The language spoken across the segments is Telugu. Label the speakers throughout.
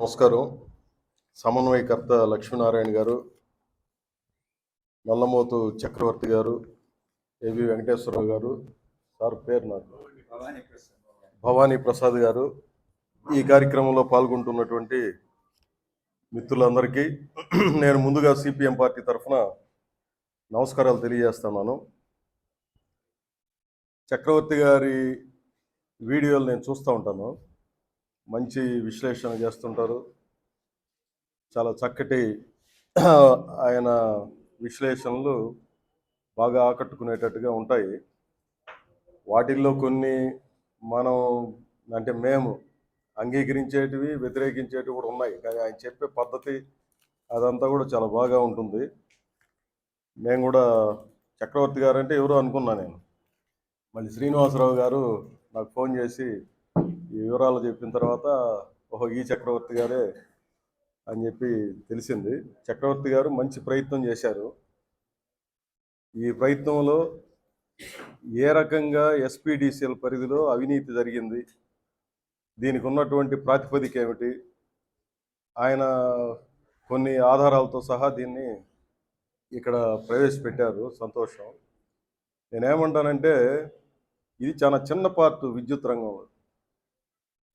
Speaker 1: నమస్కారం. సమన్వయకర్త లక్ష్మీనారాయణ గారు నల్లమోతు చక్రవర్తి గారు ఏవి వెంకటేశ్వరరావు గారు సార్ పేరు నాకు. భవానీ ప్రసాద్ గారు ఈ కార్యక్రమంలో పాల్గొంటున్నటువంటి మిత్రులందరికీ నేను ముందుగా సిపిఎం పార్టీ తరఫున నమస్కారాలు తెలియజేస్తున్నాను. చక్రవర్తి గారి వీడియోలు నేను చూస్తూ ఉంటాను. మంచి విశ్లేషణ చేస్తుంటారు. చాలా చక్కటి ఆయన విశ్లేషణలు బాగా ఆకట్టుకునేటట్టుగా ఉంటాయి. వాటిల్లో కొన్ని మనం అంటే మేము అంగీకరించేటివి వ్యతిరేకించేటివి కూడా ఉన్నాయి. కానీ ఆయన చెప్పే పద్ధతి అదంతా కూడా చాలా బాగా ఉంటుంది. మేము కూడా చక్రవర్తి గారు అంటే ఎవరో అనుకున్నా నేను. మళ్ళీ శ్రీనివాసరావు గారు నాకు ఫోన్ చేసి వివరాలు చెప్పిన తర్వాత ఓహో ఈ చక్రవర్తి గారే అని చెప్పి తెలిసింది. చక్రవర్తి గారు మంచి ప్రయత్నం చేశారు. ఈ ప్రయత్నంలో ఏ రకంగా ఎస్పీడీసీఎల్ పరిధిలో అవినీతి జరిగింది దీనికి ఉన్నటువంటి ప్రాతిపదిక ఏమిటి ఆయన కొన్ని ఆధారాలతో సహా దీన్ని ఇక్కడ ప్రవేశపెట్టారు. సంతోషం. నేనేమంటానంటే ఇది చాలా చిన్న పార్ట్ విద్యుత్ రంగంలో.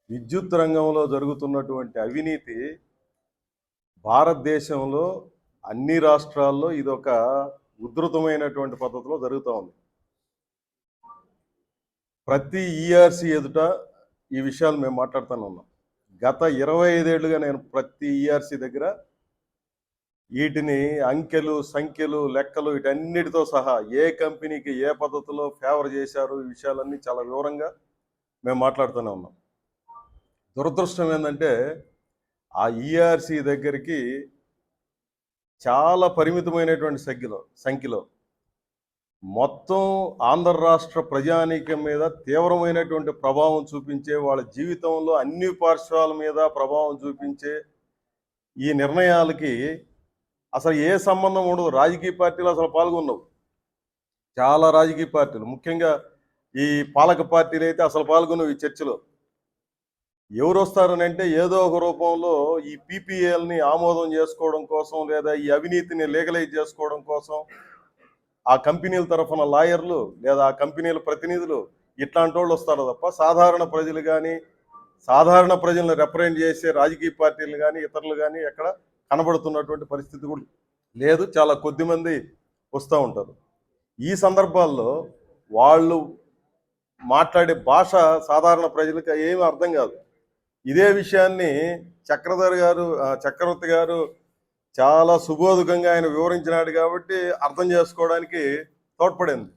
Speaker 1: విద్యుత్ రంగంలో జరుగుతున్నటువంటి అవినీతి భారతదేశంలో అన్ని రాష్ట్రాల్లో ఇది ఒక ఉధృతమైనటువంటి పద్ధతిలో జరుగుతూ ఉంది. ప్రతి ఈఆర్సీ ఎదుట ఈ విషయాలు మేము మాట్లాడుతూనే ఉన్నాం. గత ఇరవై ఐదేళ్ళుగా నేను ప్రతి ఈఆర్సీ దగ్గర వీటిని అంకెలు సంఖ్యలు లెక్కలు వీటన్నిటితో సహా ఏ కంపెనీకి ఏ పద్ధతిలో ఫేవర్ చేశారు ఈ విషయాలన్నీ చాలా వివరంగా మేము మాట్లాడుతూనే ఉన్నాం. దురదృష్టం ఏంటంటే ఆ ఈఆర్సీ దగ్గరికి చాలా పరిమితమైనటువంటి సంఖ్యలో సంఖ్యలో మొత్తం ఆంధ్ర రాష్ట్ర ప్రజానీకం మీద తీవ్రమైనటువంటి ప్రభావం చూపించే వాళ్ళ జీవితంలో అన్ని పార్శ్వాల మీద ప్రభావం చూపించే ఈ నిర్ణయాలకి అసలు ఏ సంబంధం ఉండదు. రాజకీయ పార్టీలు అసలు పాల్గొన్నవు చాలా రాజకీయ పార్టీలు. ముఖ్యంగా ఈ పాలక పార్టీలు అయితే అసలు పాల్గొనవు ఈ చర్చలో. ఎవరు వస్తారని అంటే ఏదో ఒక రూపంలో ఈ పీపీఎల్ని ఆమోదం చేసుకోవడం కోసం లేదా ఈ అవినీతిని లీగలైజ్ చేసుకోవడం కోసం ఆ కంపెనీల తరఫున లాయర్లు లేదా ఆ కంపెనీల ప్రతినిధులు ఇట్లాంటి వాళ్ళు వస్తారు తప్ప సాధారణ ప్రజలు కానీ సాధారణ ప్రజలను రిప్రజెంట్ చేసే రాజకీయ పార్టీలు కానీ ఇతరులు కానీ ఎక్కడ కనబడుతున్నటువంటి పరిస్థితి కూడా లేదు. చాలా కొద్దిమంది వస్తూ ఉంటారు. ఈ సందర్భాల్లో వాళ్ళు మాట్లాడే భాష సాధారణ ప్రజలకు ఏమీ అర్థం కాదు. ఇదే విషయాన్ని చక్రధర్ గారు చక్రవర్తి గారు చాలా సుబోధకంగా ఆయన వివరించినాడు కాబట్టి అర్థం చేసుకోవడానికి తోడ్పడింది.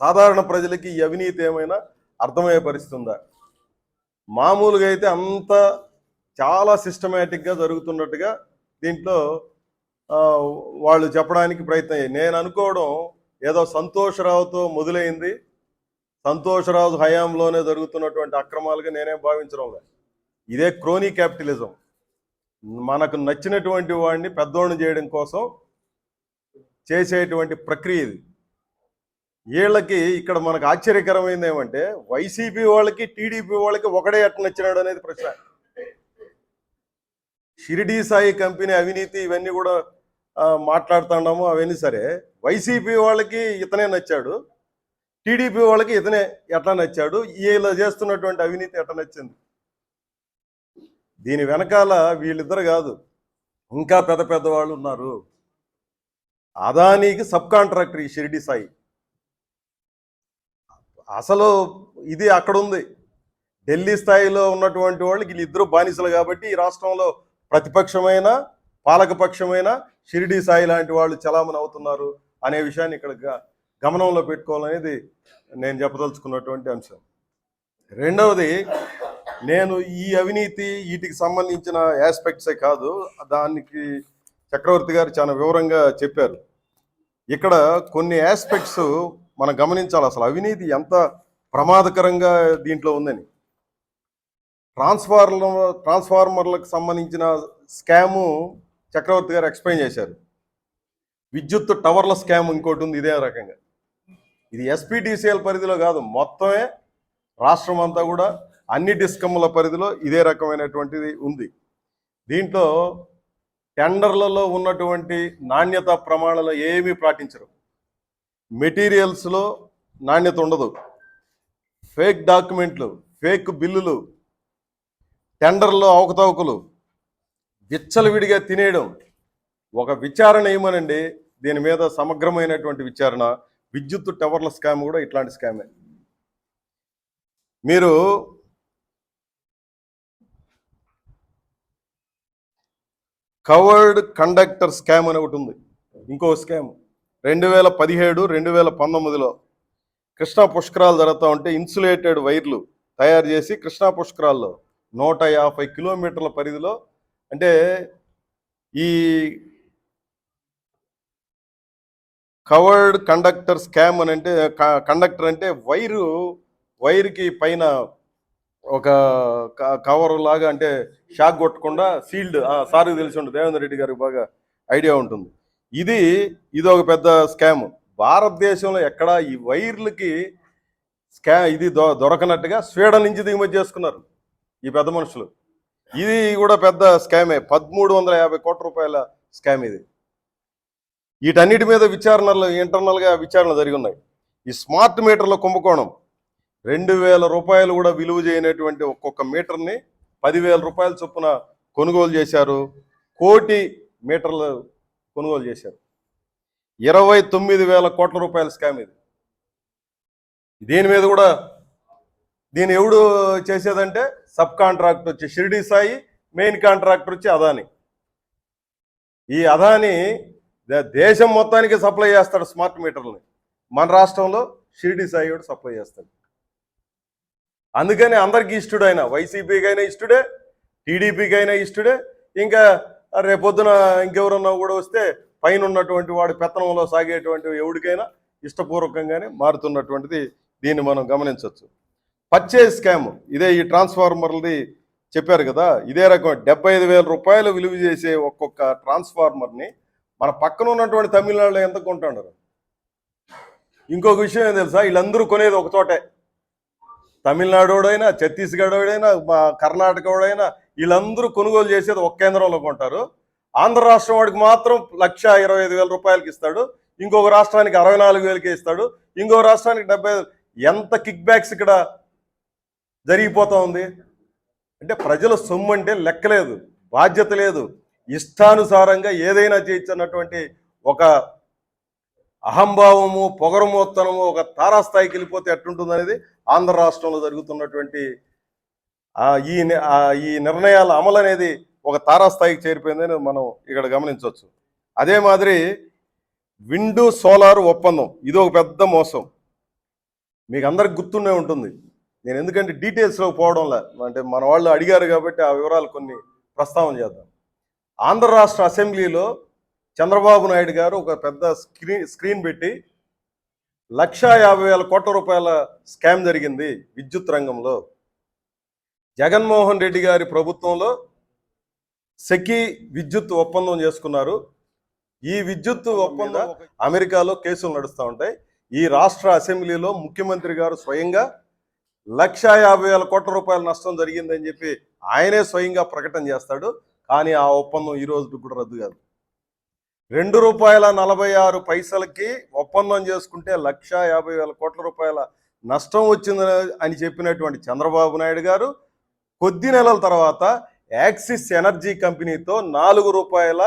Speaker 1: సాధారణ ప్రజలకి ఈ అవినీతి ఏమైనా అర్థమయ్యే పరిస్థితుందా మామూలుగా అయితే అంత చాలా సిస్టమేటిక్గా జరుగుతున్నట్టుగా దీంట్లో వాళ్ళు చెప్పడానికి ప్రయత్నం నేను అనుకోవడం ఏదో సంతోషరావుతో మొదలైంది. సంతోషరావు హయాంలోనే జరుగుతున్నటువంటి అక్రమాలుగా నేనేం భావించడం లేదు. ఇదే క్రోనీ క్యాపిటలిజం. మనకు నచ్చినటువంటి వాడిని పెద్దోడిని చేయడం కోసం చేసేటువంటి ప్రక్రియ ఇది. వీళ్ళకి ఇక్కడ మనకు ఆశ్చర్యకరమైంది ఏమంటే వైసీపీ వాళ్ళకి టీడీపీ వాళ్ళకి ఒకడే ఎట్లా నచ్చినాడు అనేది ప్రశ్న. షిరిడీ సాయి కంపెనీ అవినీతి ఇవన్నీ కూడా మాట్లాడుతున్నాము అవన్నీ సరే. వైసీపీ వాళ్ళకి ఇతనే నచ్చాడు. టీడీపీ వాళ్ళకి ఇతనే ఎట్లా నచ్చాడు? వీళ్ళు చేస్తున్నటువంటి అవినీతి ఎట్లా నచ్చింది? దీని వెనకాల వీళ్ళిద్దరు కాదు ఇంకా పెద్ద పెద్ద వాళ్ళు ఉన్నారు. అదానీకి సబ్ కాంట్రాక్టర్ ఈ షిరిడి సాయి. అసలు ఇది అక్కడ ఉంది ఢిల్లీ స్థాయిలో ఉన్నటువంటి వాళ్ళకి వీళ్ళిద్దరూ బానిసలు కాబట్టి ఈ రాష్ట్రంలో ప్రతిపక్షమైన పాలకపక్షమైన షిరిడి సాయి లాంటి వాళ్ళు చలామణి అవుతున్నారు అనే విషయాన్ని ఇక్కడ గమనంలో పెట్టుకోవాలనేది నేను చెప్పదలుచుకున్నటువంటి అంశం. రెండవది నేను ఈ అవినీతి వీటికి సంబంధించిన ఆస్పెక్ట్సే కాదు దానికి చక్రవర్తి గారు చాలా వివరంగా చెప్పారు. ఇక్కడ కొన్ని ఆస్పెక్ట్స్ మనం గమనించాలి. అసలు అవినీతి ఎంత ప్రమాదకరంగా దీంట్లో ఉందని. ట్రాన్స్ఫార్మర్ ట్రాన్స్ఫార్మర్లకు సంబంధించిన స్కాము చక్రవర్తి గారు ఎక్స్ప్లెయిన్ చేశారు. విద్యుత్ టవర్ల స్కామ్ ఇంకోటి ఉంది ఇదే రకంగా. ఇది ఎస్పీటీసీఎల్ పరిధిలో కాదు మొత్తమే రాష్ట్రం అంతా కూడా అన్ని డిస్కమ్ల పరిధిలో ఇదే రకమైనటువంటిది ఉంది. దీంట్లో టెండర్లలో ఉన్నటువంటి నాణ్యత ప్రమాణాలు ఏమీ పాటించరు. మెటీరియల్స్లో నాణ్యత ఉండదు. ఫేక్ డాక్యుమెంట్లు ఫేక్ బిల్లులు టెండర్లో అవకతవకలు విచ్చలవిడిగా తినేయడం. ఒక విచారణ ఏమనండి దీని మీద సమగ్రమైనటువంటి విచారణ. విద్యుత్ టవర్ల స్కామ్ కూడా ఇట్లాంటి స్కామే. మీరు కవర్డ్ కండక్టర్ స్కామ్ అని ఒకటి ఉంది. ఇంకో స్కామ్. రెండు వేల పదిహేడు రెండు వేల పంతొమ్మిదిలో కృష్ణా పుష్కరాలు జరుగుతూ ఉంటే ఇన్సులేటెడ్ వైర్లు తయారు చేసి కృష్ణా పుష్కరాల్లో నూట యాభై కిలోమీటర్ల పరిధిలో అంటే ఈ కవర్డ్ కండక్టర్ స్కామ్ అని అంటే కండక్టర్ అంటే వైరు వైర్కి పైన ఒక క- కవర్ లాగా అంటే షాక్ కొట్టకుండా సీల్డ్ సార్ తెలిసి ఉంటుంది. దేవేంద్ర రెడ్డి గారికి బాగా ఐడియా ఉంటుంది. ఇది ఇది ఒక పెద్ద స్కామ్ భారతదేశంలో ఎక్కడ ఈ వైర్లకి స్కా ఇది దొ దొరకనట్టుగా స్వీడన్ నుంచి దిగుమతి చేసుకున్నారు ఈ పెద్ద మనుషులు. ఇది కూడా పెద్ద స్కామే పదమూడు వందల యాభై కోట్ల రూపాయల స్కామ్ ఇది. వీటన్నిటి మీద విచారణలు ఇంటర్నల్గా విచారణ జరిగి ఉన్నాయి. ఈ స్మార్ట్ మీటర్ల కుంభకోణం. రెండు వేల రూపాయలు కూడా విలువ చేయనటువంటి ఒక్కొక్క మీటర్ని పదివేల రూపాయల చొప్పున కొనుగోలు చేశారు. కోటి మీటర్లు కొనుగోలు చేశారు. ఇరవై తొమ్మిది వేల కోట్ల రూపాయల స్కామ్ ఇది. దీని మీద కూడా దీని ఎవడు చేసేదంటే సబ్ కాంట్రాక్ట్ వచ్చి షిరిడి సాయి మెయిన్ కాంట్రాక్టర్ వచ్చి అదాని. ఈ అదాని దేశం మొత్తానికి సప్లై చేస్తాడు స్మార్ట్ మీటర్లని. మన రాష్ట్రంలో షిరిడి సాయి కూడా సప్లై చేస్తాడు. అందుకని అందరికీ ఇష్టడు ఆయన వైసీపీకి అయినా ఇష్టడే టీడీపీకి అయినా ఇష్టడే ఇంకా రేపొద్దున ఇంకెవరన్నా కూడా వస్తే పైన ఉన్నటువంటి వాడు పెత్తనంలో సాగేటువంటి ఎవరికైనా ఇష్టపూర్వకంగానే మారుతున్నటువంటిది దీన్ని మనం గమనించవచ్చు. పర్చేజ్ స్కామ్ ఇదే ఈ ట్రాన్స్ఫార్మర్ది చెప్పారు కదా ఇదే రకం డెబ్బై ఐదు వేల రూపాయలు విలువ చేసే ఒక్కొక్క ట్రాన్స్ఫార్మర్ని మన పక్కన ఉన్నటువంటి తమిళనాడులో ఎంత కొంటున్నారు ఇంకొక విషయం ఏం తెలుసా? వీళ్ళందరూ కొనేది ఒక చోటే. తమిళనాడోడైనా ఛత్తీస్గఢోడైనా మా కర్ణాటకోడైనా వీళ్ళందరూ కొనుగోలు చేసేది ఒక కేంద్రంలో కొంటారు. ఆంధ్ర రాష్ట్రం వాడికి మాత్రం లక్ష ఇరవై ఐదు వేల రూపాయలకి ఇస్తాడు. ఇంకొక రాష్ట్రానికి అరవై నాలుగు వేలకి ఇస్తాడు. ఇంకో రాష్ట్రానికి డెబ్బై ఎంత కిక్ బ్యాక్స్ ఇక్కడ జరిగిపోతా ఉంది? అంటే ప్రజల సొమ్ము అంటే లెక్కలేదు బాధ్యత లేదు. ఇష్టానుసారంగా ఏదైనా చేయొచ్చు అన్నటువంటి ఒక అహంభావము పొగరమోత్తనము ఒక తారాస్థాయికి వెళ్ళిపోతే ఎట్టుంటుంది అనేది ఆంధ్ర రాష్ట్రంలో జరుగుతున్నటువంటి ఈ ఈ నిర్ణయాల అమలు అనేది ఒక తారాస్థాయికి చేరిపోయిందని మనం ఇక్కడ గమనించవచ్చు. అదే మాదిరి విండు సోలార్ ఒప్పందం ఇది ఒక పెద్ద మోసం. మీకు అందరికి గుర్తుండే ఉంటుంది. నేను ఎందుకంటే డీటెయిల్స్లోకి పోవడంలా అంటే మన వాళ్ళు అడిగారు కాబట్టి ఆ వివరాలు కొన్ని ప్రస్తావన చేద్దాం. ఆంధ్ర రాష్ట్ర అసెంబ్లీలో చంద్రబాబు నాయుడు గారు ఒక పెద్ద స్క్రీన్ స్క్రీన్ పెట్టి లక్షా యాభై వేల కోట్ల రూపాయల స్కామ్ జరిగింది విద్యుత్ రంగంలో. జగన్మోహన్ రెడ్డి గారి ప్రభుత్వంలో సెకి విద్యుత్ ఒప్పందం చేసుకున్నారు. ఈ విద్యుత్ ఒప్పందం అమెరికాలో కేసులు నడుస్తూ ఉంటాయి. ఈ రాష్ట్ర అసెంబ్లీలో ముఖ్యమంత్రి గారు స్వయంగా లక్షా యాభై వేల కోట్ల రూపాయల నష్టం జరిగిందని చెప్పి ఆయనే స్వయంగా ప్రకటన చేస్తాడు. కానీ ఆ ఒప్పందం ఈ రోజు కూడా రద్దు కాదు. రెండు రూపాయల నలభై ఆరు పైసలకి ఒప్పందం చేసుకుంటే లక్ష యాభై వేల కోట్ల రూపాయల నష్టం వచ్చింది అని చెప్పినటువంటి చంద్రబాబు నాయుడు గారు కొద్ది నెలల తర్వాత యాక్సిస్ ఎనర్జీ కంపెనీతో నాలుగు రూపాయల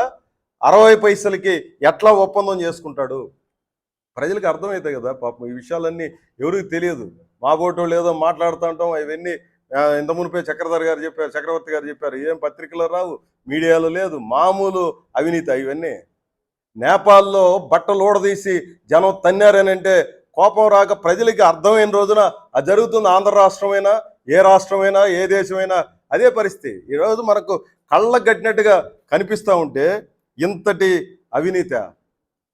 Speaker 1: అరవై పైసలకి ఎట్లా ఒప్పందం చేసుకుంటాడు? ప్రజలకు అర్థమవుతాయి కదా పాపం ఈ విషయాలన్నీ ఎవరికి తెలియదు. మా బోటో లేదో మాట్లాడుతూ ఉంటాం అవన్నీ ఇంత మునిపే చక్రధర్ గారు చెప్పారు చక్రవర్తి గారు చెప్పారు ఏం పత్రికలో రావు మీడియాలో లేదు మామూలు అవినీతి ఇవన్నీ. నేపాల్లో బట్టలు ఊడదీసి జనం తన్నారని అంటే కోపం రాక ప్రజలకి అర్థమైన రోజున అది జరుగుతుంది. ఆంధ్ర రాష్ట్రమైనా ఏ రాష్ట్రమైనా ఏ దేశమైనా అదే పరిస్థితి. ఈరోజు మనకు కళ్ళ కట్టినట్టుగా కనిపిస్తూ ఉంటే ఇంతటి అవినీత.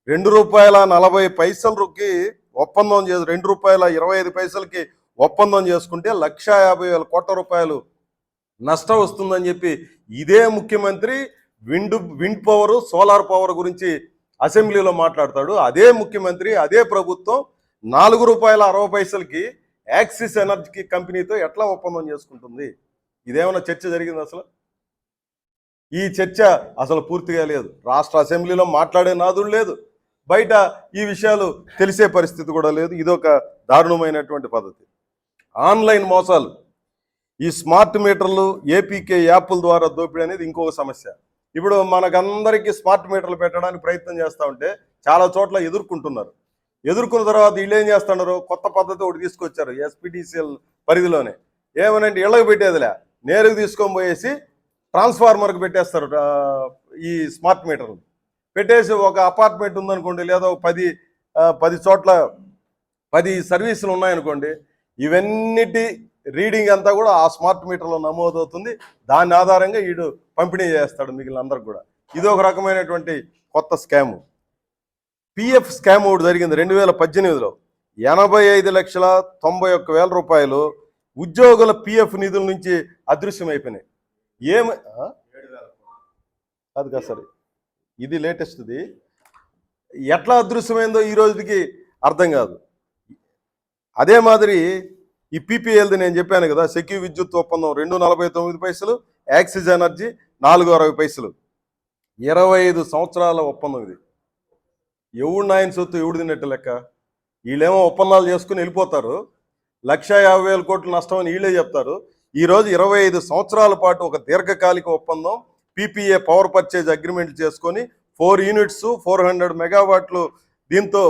Speaker 1: రెండు రూపాయల నలభై పైసలకి ఒప్పందం చేసి రెండు రూపాయల ఇరవై ఐదు పైసలకి ఒప్పందం చేసుకుంటే లక్ష యాభై వేల కోట్ల రూపాయలు నష్టం వస్తుందని చెప్పి ఇదే ముఖ్యమంత్రి wind wind power solar power గురించి అసెంబ్లీలో మాట్లాడతాడు. అదే ముఖ్యమంత్రి అదే ప్రభుత్వం నాలుగు రూపాయల అరవై పైసలకి యాక్సిస్ ఎనర్జీ కంపెనీతో ఎట్లా ఒప్పందం చేసుకుంటుంది? ఇదేమైనా చర్చ జరిగింది అసలు? ఈ చర్చ అసలు పూర్తిగా లేదు. రాష్ట్ర అసెంబ్లీలో మాట్లాడే నాదుడు లేదు. బయట ఈ విషయాలు తెలిసే పరిస్థితి కూడా లేదు. ఇదొక దారుణమైనటువంటి పద్ధతి. ఆన్లైన్ మోసాలు. ఈ స్మార్ట్ మీటర్లు ఏపీకే యాప్ల ద్వారా దోపిడీ అనేది ఇంకొక సమస్య. ఇప్పుడు మనకందరికీ స్మార్ట్ మీటర్లు పెట్టడానికి ప్రయత్నం చేస్తూ ఉంటే చాలా చోట్ల ఎదుర్కొంటున్నారు. ఎదుర్కొన్న తర్వాత వీళ్ళు ఏం చేస్తున్నారు? కొత్త పద్ధతి ఒకటి తీసుకొచ్చారు ఎస్పీటీసీఎల్ పరిధిలోనే. ఏమనంటే ఇళ్ళకి పెట్టేదిలే. నేరుగా తీసుకొని పోయేసి ట్రాన్స్ఫార్మర్కి పెట్టేస్తారు ఈ స్మార్ట్ మీటర్లు. పెట్టేసి ఒక అపార్ట్మెంట్ ఉందనుకోండి లేదా ఒక పది పది చోట్ల పది సర్వీసులు ఉన్నాయనుకోండి ఇవన్నిటి రీడింగ్ అంతా కూడా ఆ స్మార్ట్ మీటర్లో నమోదవుతుంది. దాని ఆధారంగా వీడు పంపిణీ చేస్తాడు మిగిలిన అందరికి కూడా. ఇది ఒక రకమైనటువంటి కొత్త స్కాము. పిఎఫ్ స్కామ్ ఒకటి జరిగింది రెండు వేల పద్దెనిమిదిలో. ఎనభై ఐదు లక్షల తొంభై ఒక్క వేల రూపాయలు ఉద్యోగుల పిఎఫ్ నిధుల నుంచి అదృశ్యమైపోయినాయి. ఏమి? ఆ? కాదు కాదు ఇది లేటెస్ట్ది. ఎట్లా అదృశ్యమైందో ఈ రోజుకి అర్థం కాదు. అదే మాదిరి ఈ పీపీఎల్ది నేను చెప్పాను కదా సెక్యూ విద్యుత్ ఒప్పందం రెండు నలభై తొమ్మిది పైసలు యాక్సిస్ ఎనర్జీ నాలుగు అరవై పైసలు. ఇరవై ఐదు సంవత్సరాల ఒప్పందం ఇది. ఎవడు నాయన సొత్తు ఎవడు తిన్నట్టు లెక్క? వీళ్ళేమో ఒప్పందాలు చేసుకుని వెళ్ళిపోతారు. లక్ష యాభై వేల కోట్లు నష్టం అని వీళ్ళే చెప్తారు. ఈరోజు ఇరవై ఐదు సంవత్సరాల పాటు ఒక దీర్ఘకాలిక ఒప్పందం పీపీఏ పవర్ పర్చేజ్ అగ్రిమెంట్ చేసుకొని ఫోర్ యూనిట్స్ ఫోర్ హండ్రెడ్ మెగావాట్లు దీంతో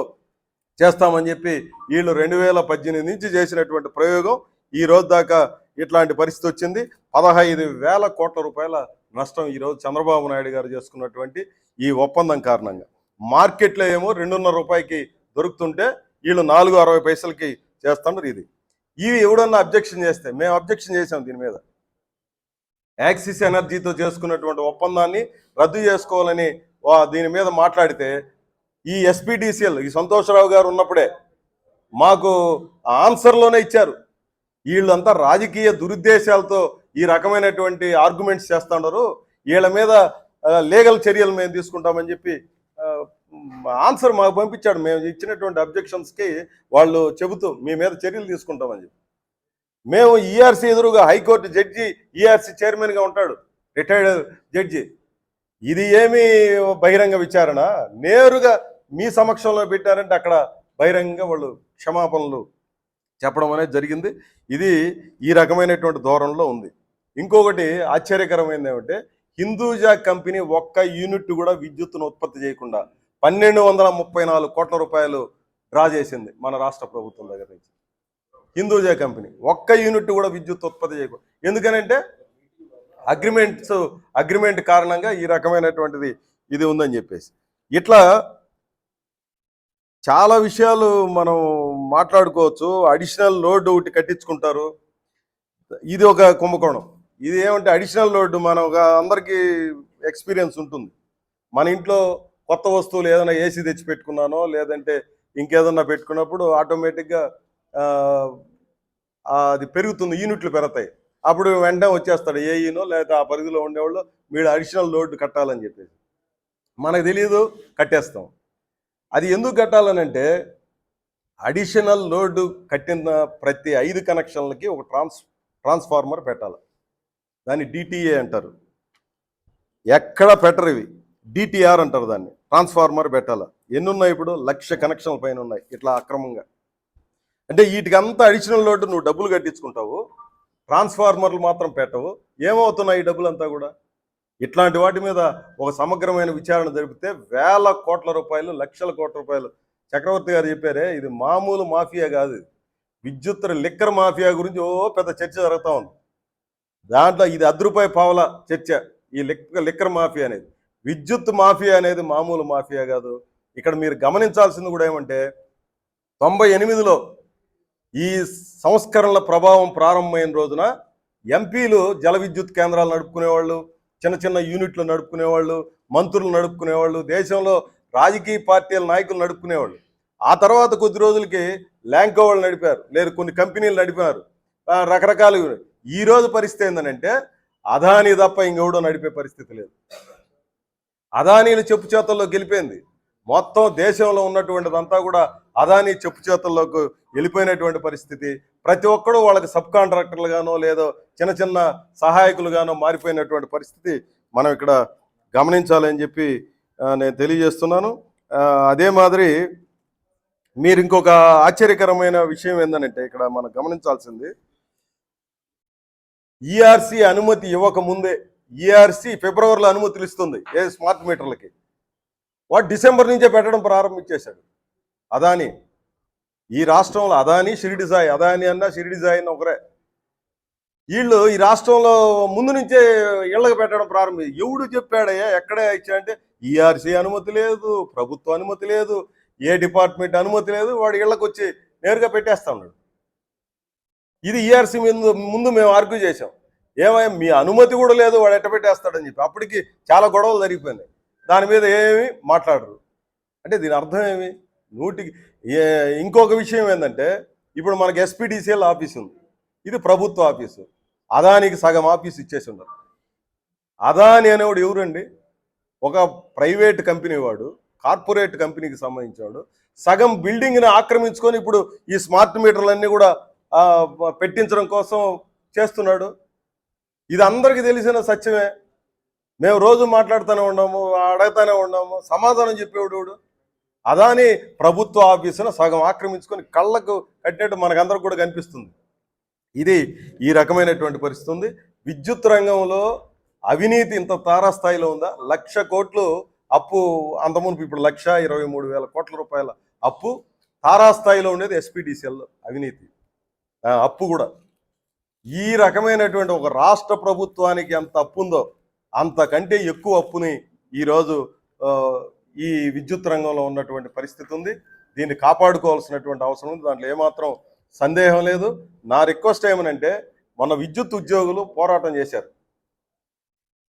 Speaker 1: చేస్తామని చెప్పి వీళ్ళు రెండు వేల పద్దెనిమిది నుంచి చేసినటువంటి ప్రయోగం ఈ రోజు దాకా ఇట్లాంటి పరిస్థితి వచ్చింది. పదహైదు వేల కోట్ల రూపాయల నష్టం ఈరోజు చంద్రబాబు నాయుడు గారు చేసుకున్నటువంటి ఈ ఒప్పందం కారణంగా. మార్కెట్లో ఏమో రెండున్నర రూపాయికి దొరుకుతుంటే వీళ్ళు నాలుగు అరవై పైసలకి చేస్తున్నారు ఇది. ఇవి ఎవడన్నా అబ్జెక్షన్ చేస్తే మేము అబ్జెక్షన్ చేసాం దీని మీద. యాక్సిస్ ఎనర్జీతో చేసుకున్నటువంటి ఒప్పందాన్ని రద్దు చేసుకోవాలని వా- దీని మీద మాట్లాడితే ఈ ఎస్పీడీసీఎల్ ఈ సంతోషరావు గారు ఉన్నప్పుడే మాకు ఆన్సర్లోనే ఇచ్చారు. వీళ్ళంతా రాజకీయ దురుద్దేశాలతో ఈ రకమైనటువంటి ఆర్గ్యుమెంట్స్ చేస్తున్నారు వీళ్ళ మీద లీగల్ చర్యలు మేము తీసుకుంటామని చెప్పి ఆన్సర్ మాకు పంపించాడు. మేము ఇచ్చినటువంటి అబ్జెక్షన్స్కి వాళ్ళు చెబుతూ మీ మీద చర్యలు తీసుకుంటామని చెప్పి. మేము ఈఆర్సీ ఎదురుగా హైకోర్టు జడ్జి ఈఆర్సీ చైర్మన్గా ఉంటాడు రిటైర్డ్ జడ్జి. ఇది ఏమి బహిరంగ విచారణ. నేరుగా మీ సమక్షంలో పెట్టారంటే అక్కడ బహిరంగంగా వాళ్ళు క్షమాపణలు చెప్పడం అనేది జరిగింది. ఇది ఈ రకమైనటువంటి ధోరణిలో ఉంది. ఇంకొకటి ఆశ్చర్యకరమైనది ఏమంటే హిందూజా కంపెనీ ఒక్క యూనిట్ కూడా విద్యుత్తును ఉత్పత్తి చేయకుండా పన్నెండు వందల ముప్పై నాలుగు కోట్ల రూపాయలు డ్రా చేసింది మన రాష్ట్ర ప్రభుత్వం దగ్గర నుంచి. హిందూజా కంపెనీ ఒక్క యూనిట్ కూడా విద్యుత్ ఉత్పత్తి చేయకుండా ఎందుకనంటే అగ్రిమెంట్స్ అగ్రిమెంట్ కారణంగా ఈ రకమైనటువంటిది ఇది ఉందని చెప్పేసి. ఇట్లా చాలా విషయాలు మనం మాట్లాడుకోవచ్చు. అడిషనల్ లోడ్ ఒకటి కట్టించుకుంటారు. ఇది ఒక కుంభకోణం. ఇది ఏమంటే అడిషనల్ లోడ్ మన ఒక అందరికీ ఎక్స్పీరియన్స్ ఉంటుంది. మన ఇంట్లో కొత్త వస్తువులు ఏదైనా ఏసీ తెచ్చి పెట్టుకున్నానో లేదంటే ఇంకేదన్నా పెట్టుకున్నప్పుడు ఆటోమేటిక్గా అది పెరుగుతుంది యూనిట్లు పెరుగుతాయి. అప్పుడు వెంటనే వచ్చేస్తాడు ఏఈనో లేదా ఆ పరిధిలో ఉండేవాళ్ళు మీరు అడిషనల్ లోడ్ కట్టాలని చెప్పేసి. మనకు తెలియదు కట్టేస్తాం. అది ఎందుకు కట్టాలనంటే అడిషనల్ లోడ్ కట్టిన ప్రతి ఐదు కనెక్షన్లకి ఒక ట్రాన్స్ ట్రాన్స్ఫార్మర్ పెట్టాలి. దాన్ని డిటిఏ అంటారు. ఎక్కడ పెట్టరు ఇవి? డిటిఆర్ అంటారు దాన్ని. ట్రాన్స్ఫార్మర్ పెట్టాలి. ఎన్ని ఉన్నాయి ఇప్పుడు? లక్ష కనెక్షన్ల పైన ఉన్నాయి ఇట్లా అక్రమంగా. అంటే వీటికి అంతా అడిషనల్ లోడ్ నువ్వు డబ్బులు కట్టించుకుంటావు ట్రాన్స్ఫార్మర్లు మాత్రం పెట్టవు. ఏమవుతున్నాయి ఈ డబ్బులంతా కూడా? ఇట్లాంటి వాటి మీద ఒక సమగ్రమైన విచారణ జరిపితే వేల కోట్ల రూపాయలు లక్షల కోట్ల రూపాయలు. చక్రవర్తి గారు చెప్పారే ఇది మామూలు మాఫియా కాదు. ఇది. విద్యుత్ లిక్కర్ మాఫియా గురించి ఓ పెద్ద చర్చ జరుగుతూ ఉంది. దాంట్లో ఇది అద్రుపాయ పావుల పావల చర్చ ఈ లిక్క లిక్కర్ మాఫియా అనేది. విద్యుత్ మాఫియా అనేది మామూలు మాఫియా కాదు. ఇక్కడ మీరు గమనించాల్సింది కూడా ఏమంటే తొంభై ఎనిమిదిలో ఈ సంస్కరణల ప్రభావం ప్రారంభమైన రోజున ఎంపీలు జల విద్యుత్ కేంద్రాలు నడుపుకునేవాళ్ళు చిన్న చిన్న యూనిట్లు నడుపుకునేవాళ్ళు మంత్రులు నడుపుకునేవాళ్ళు దేశంలో రాజకీయ పార్టీల నాయకులు నడుపుకునేవాళ్ళు. ఆ తర్వాత కొద్ది రోజులకి ల్యాంకో వాళ్ళు నడిపారు. లేదు కొన్ని కంపెనీలు నడిపారు. రకరకాలు. ఈ రోజు పరిస్థితి ఏంటంటే అదానీ తప్ప ఇంకెవడో నడిపే పరిస్థితి లేదు. అదానీలు చెప్పు చేతల్లో గెలిపోయింది మొత్తం దేశంలో ఉన్నటువంటిదంతా కూడా అదానీ చెప్పు చేతుల్లోకి వెళ్ళిపోయినటువంటి పరిస్థితి. ప్రతి ఒక్కరూ వాళ్ళకి సబ్ కాంట్రాక్టర్లుగానో లేదో చిన్న చిన్న సహాయకులుగానో మారిపోయినటువంటి పరిస్థితి మనం ఇక్కడ గమనించాలని చెప్పి నేను తెలియజేస్తున్నాను. అదే మాదిరి మీరు ఇంకొక ఆశ్చర్యకరమైన విషయం ఏంటంటే ఇక్కడ మనం గమనించాల్సింది ఈఆర్సీ అనుమతి ఇవ్వక ముందే ఈఆర్సీ ఫిబ్రవరిలో అనుమతులు ఇస్తుంది ఏ స్మార్ట్ మీటర్లకి. వాడు డిసెంబర్ నుంచే పెట్టడం ప్రారంభించేశాడు. అదాని ఈ రాష్ట్రంలో అదాని షిరిడి సాయి అదాని అన్న షిరిడి సాయి అన్న ఒకరే. వీళ్ళు ఈ రాష్ట్రంలో ముందు నుంచే ఇళ్ళకి పెట్టడం ప్రారంభం ఎవడు చెప్పాడయ్యా ఎక్కడే ఇచ్చాడంటే ఈఆర్సీ అనుమతి లేదు ప్రభుత్వ అనుమతి లేదు ఏ డిపార్ట్మెంట్ అనుమతి లేదు వాడు ఇళ్ళకి వచ్చి నేరుగా పెట్టేస్తా ఉన్నాడు. ఇది ఈఆర్సీ ముందు ముందు మేము ఆర్గ్యూ చేసాం ఏమైనా మీ అనుమతి కూడా లేదు వాడు ఎట్ట పెట్టేస్తాడని చెప్పి. అప్పటికి చాలా గొడవలు జరిగిపోయినాయి. దాని మీద ఏమి మాట్లాడరు. అంటే దీని అర్థం ఏమి? నూటికి ఇంకొక విషయం ఏంటంటే ఇప్పుడు మనకి ఎస్పీడీసీఎల్ ఆఫీస్ ఉంది. ఇది ప్రభుత్వ ఆఫీసు. అదానికి సగం ఆఫీస్ ఇచ్చేసి ఉండరు. అదాని అనేవాడు ఎవరండి? ఒక ప్రైవేట్ కంపెనీ వాడు కార్పొరేట్ కంపెనీకి సంబంధించినవాడు సగం బిల్డింగ్ని ఆక్రమించుకొని ఇప్పుడు ఈ స్మార్ట్ మీటర్లన్నీ కూడా పెట్టించడం కోసం చేస్తున్నాడు. ఇది అందరికీ తెలిసిన సత్యమే. మేము రోజు మాట్లాడుతూనే ఉన్నాము అడగతానే ఉన్నాము సమాధానం చెప్పేవాడు వాడు. అదాని ప్రభుత్వ ఆఫీసును సగం ఆక్రమించుకొని కళ్ళకు కట్టినట్టు మనకందరికి కూడా కనిపిస్తుంది. ఇది ఈ రకమైనటువంటి పరిస్థితి ఉంది. విద్యుత్ రంగంలో అవినీతి ఇంత తారాస్థాయిలో ఉందా? లక్ష కోట్లు అప్పు అంతమునుపు ఇప్పుడు లక్ష ఇరవై మూడు వేల కోట్ల రూపాయల అప్పు. తారాస్థాయిలో ఉండేది ఎస్పీడీసీఎల్ అవినీతి. అప్పు కూడా. ఈ రకమైనటువంటి ఒక రాష్ట్ర ప్రభుత్వానికి ఎంత అప్పు ఉందో అంతకంటే ఎక్కువ అప్పుని ఈరోజు ఈ విద్యుత్ రంగంలో ఉన్నటువంటి పరిస్థితి ఉంది. దీన్ని కాపాడుకోవాల్సినటువంటి అవసరం ఉంది. దాంట్లో ఏమాత్రం సందేహం లేదు. నా రిక్వెస్ట్ ఏమనంటే మన విద్యుత్ ఉద్యోగులు పోరాటం చేశారు.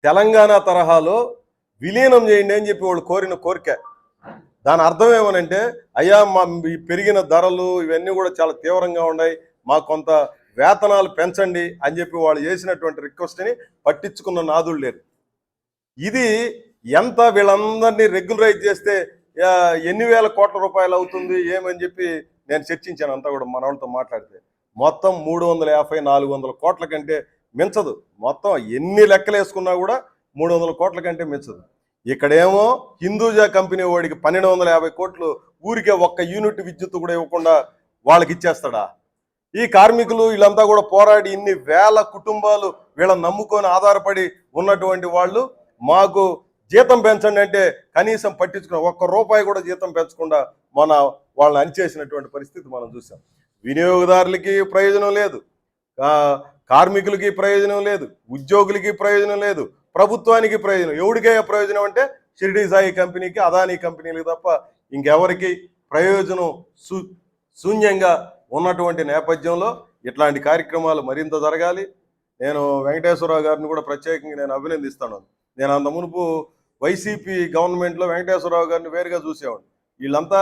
Speaker 1: తెలంగాణ తరహాలో విలీనం చేయండి అని చెప్పి వాళ్ళు కోరిన కోరిక. దాని అర్థం ఏమనంటే అయ్యా మా పెరిగిన ధరలు ఇవన్నీ కూడా చాలా తీవ్రంగా ఉన్నాయి. మా కొంత వేతనాలు పెంచండి అని చెప్పి వాళ్ళు చేసినటువంటి రిక్వెస్ట్ని పట్టించుకున్న నాదులు లేరు. ఇది ఎంత వీళ్ళందరినీ రెగ్యులరైజ్ చేస్తే ఎన్ని వేల కోట్ల రూపాయలు అవుతుంది ఏమని చెప్పి నేను చర్చించాను. అంతా కూడా మన వాళ్ళతో మాట్లాడితే మొత్తం మూడు వందల యాభై నాలుగు వందల కోట్ల కంటే మించదు. మొత్తం ఎన్ని లెక్కలు వేసుకున్నా కూడా మూడు వందల కోట్ల కంటే మించదు. ఇక్కడేమో హిందూజా కంపెనీ వాడికి పన్నెండు వందల యాభై కోట్లు ఊరికే ఒక్క యూనిట్ విద్యుత్ కూడా ఇవ్వకుండా వాళ్ళకి ఇచ్చేస్తాడా? ఈ కార్మికులు వీళ్ళంతా కూడా పోరాడి ఇన్ని వేల కుటుంబాలు వీళ్ళని నమ్ముకొని ఆధారపడి ఉన్నటువంటి వాళ్ళు మాకు జీతం పెంచండి అంటే కనీసం పట్టించుకున్న ఒక్క రూపాయి కూడా జీతం పెంచకుండా మన వాళ్ళని అంచేసినటువంటి పరిస్థితి మనం చూసాం. వినియోగదారులకి ప్రయోజనం లేదు. కార్మికులకి ప్రయోజనం లేదు. ఉద్యోగులకి ప్రయోజనం లేదు. ప్రభుత్వానికి ప్రయోజనం ఎవరికే ప్రయోజనం అంటే షిరిడి సాయి కంపెనీకి అదానీ కంపెనీలకి తప్ప ఇంకెవరికి ప్రయోజనం శూ శూన్యంగా ఉన్నటువంటి నేపథ్యంలో ఇట్లాంటి కార్యక్రమాలు మరింత జరగాలి. నేను వెంకటేశ్వరరావు గారిని కూడా ప్రత్యేకంగా నేను అభినందిస్తాను. నేను అంత మునుపు వైసీపీ గవర్నమెంట్లో వెంకటేశ్వరరావు గారిని వేరుగా చూసేవాడిని. వీళ్ళంతా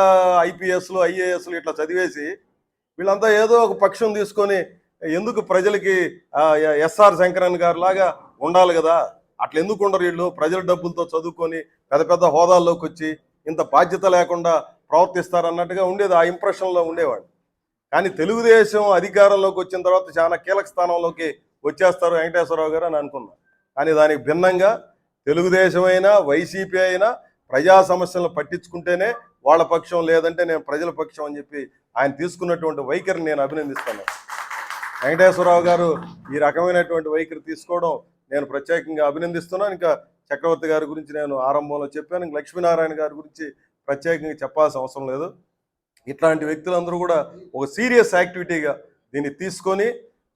Speaker 1: ఐపీఎస్లు ఐఏఎస్లు ఇట్లా చదివేసి వీళ్ళంతా ఏదో ఒక పక్షం తీసుకొని ఎందుకు ప్రజలకి ఎస్ఆర్ శంకరన్ గారు లాగా ఉండాలి కదా? అట్లా ఎందుకు ఉండరు వీళ్ళు? ప్రజల డబ్బులతో చదువుకొని పెద్ద పెద్ద హోదాల్లోకి వచ్చి ఇంత బాధ్యత లేకుండా ప్రవర్తిస్తారు అన్నట్టుగా ఉండేది ఆ ఇంప్రెషన్లో ఉండేవాడు కానీ తెలుగుదేశం అధికారంలోకి వచ్చిన తర్వాత చాలా కీలక స్థానంలోకి వచ్చేస్తారు వెంకటేశ్వరరావు గారు అని అనుకున్నాను కానీ దానికి భిన్నంగా తెలుగుదేశం అయినా వైసీపీ అయినా ప్రజా సమస్యలను పట్టించుకుంటేనే వాళ్ళ పక్షం లేదంటే నేను ప్రజల పక్షం అని చెప్పి ఆయన తీసుకున్నటువంటి వైఖరిని నేను అభినందిస్తాను. వెంకటేశ్వరరావు గారు ఈ రకమైనటువంటి వైఖరి తీసుకోవడం నేను ప్రత్యేకంగా అభినందిస్తున్నాను. ఇంకా చక్రవర్తి గారి గురించి నేను ఆరంభంలో చెప్పాను. ఇంకా లక్ష్మీనారాయణ గారి గురించి ప్రత్యేకంగా చెప్పాల్సిన అవసరం లేదు. ఇట్లాంటి వ్యక్తులందరూ కూడా ఒక సీరియస్ యాక్టివిటీగా దీన్ని తీసుకొని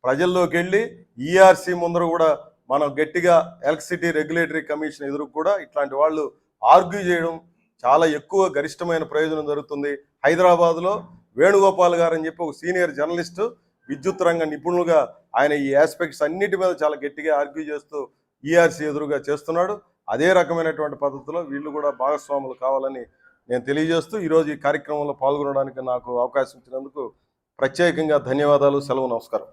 Speaker 1: ప్రజల్లోకి వెళ్ళి ఈఆర్సీ ముందర కూడా మనం గట్టిగా ఎలక్ట్రిసిటీ రెగ్యులేటరీ కమిషన్ ఎదురు కూడా ఇట్లాంటి వాళ్ళు ఆర్గ్యూ చేయడం చాలా ఎక్కువ గరిష్టమైన ప్రయోజనం జరుగుతుంది. హైదరాబాద్లో వేణుగోపాల్ గారు అని చెప్పి ఒక సీనియర్ జర్నలిస్టు విద్యుత్ రంగ నిపుణులుగా ఆయన ఈ ఆస్పెక్ట్స్ అన్నిటి మీద చాలా గట్టిగా ఆర్గ్యూ చేస్తూ ఈఆర్సీ ఎదురుగా చేస్తున్నాడు. అదే రకమైనటువంటి పద్ధతిలో వీళ్ళు కూడా భాగస్వాములు కావాలని నేను తెలియజేస్తూ ఈరోజు ఈ కార్యక్రమంలో పాల్గొనడానికి నాకు అవకాశం ఇచ్చినందుకు ప్రత్యేకంగా ధన్యవాదాలు సెలవు నమస్కారం.